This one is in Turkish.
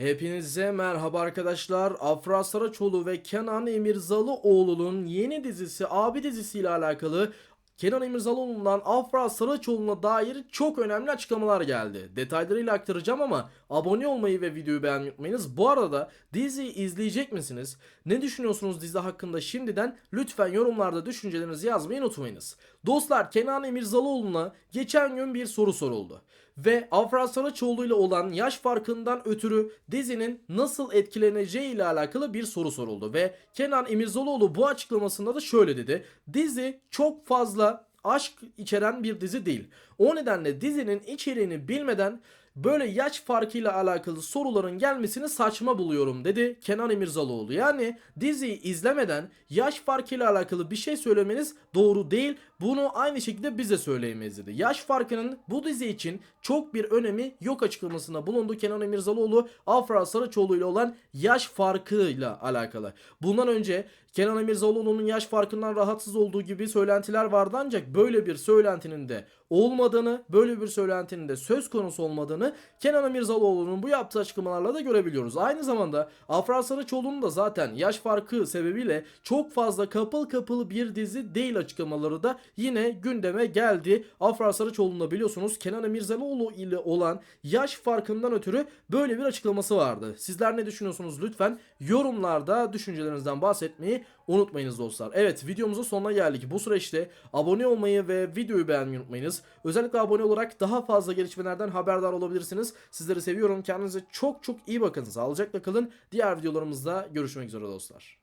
Hepinize merhaba arkadaşlar. Afra Saraçoğlu ve Kenan Emirzalıoğlu'nun yeni dizisi Abi dizisiyle alakalı Kenan Emirzalıoğlu'ndan Afra Saraçoğlu'na dair çok önemli açıklamalar geldi. Detaylarıyla aktaracağım ama abone olmayı ve videoyu beğenmeyi unutmayınız. Bu arada diziyi izleyecek misiniz? Ne düşünüyorsunuz dizi hakkında şimdiden? Lütfen yorumlarda düşüncelerinizi yazmayı unutmayınız. Dostlar Kenan Emirzalıoğlu'na geçen gün bir soru soruldu. Ve Afra Saraçoğlu ile olan yaş farkından ötürü dizinin nasıl etkileneceği ile alakalı bir soru soruldu. Ve Kenan Emirzalıoğlu bu açıklamasında da şöyle dedi. Dizi çok fazla aşk içeren bir dizi değil. O nedenle dizinin içeriğini bilmeden böyle yaş farkıyla alakalı soruların gelmesini saçma buluyorum dedi Kenan Emirzalıoğlu. Yani diziyi izlemeden yaş farkıyla alakalı bir şey söylemeniz doğru değil. Bunu aynı şekilde bize söyleyemeyiz dedi. Yaş farkının bu dizi için çok bir önemi yok açıklamasında bulundu Kenan Emirzalıoğlu Afra Saraçoğlu ile olan yaş farkıyla alakalı. Bundan önce Kenan Emirzalıoğlu'nun yaş farkından rahatsız olduğu gibi söylentiler vardı ancak böyle bir söylentinin de olmadığını, böyle bir söylentinin de söz konusu olmadığını Kenan Emirzalıoğlu'nun bu yaptığı açıklamalarla da görebiliyoruz. Aynı zamanda Afra Saraçoğlu'nun da zaten yaş farkı sebebiyle çok fazla kapıl kapılı bir dizi değil açıklamaları da yine gündeme geldi. Afra Saraçoğlu'nda biliyorsunuz Kenan Emirzalıoğlu ile olan yaş farkından ötürü böyle bir açıklaması vardı. Sizler ne düşünüyorsunuz lütfen yorumlarda düşüncelerinizden bahsetmeyi unutmayınız dostlar. Evet videomuzun sonuna geldik. Bu süreçte abone olmayı ve videoyu beğenmeyi unutmayınız. Özellikle abone olarak daha fazla gelişmelerden haberdar olabilirsiniz. Sizleri seviyorum. Kendinize çok çok iyi bakın. Sağlıcakla kalın. Diğer videolarımızda görüşmek üzere dostlar.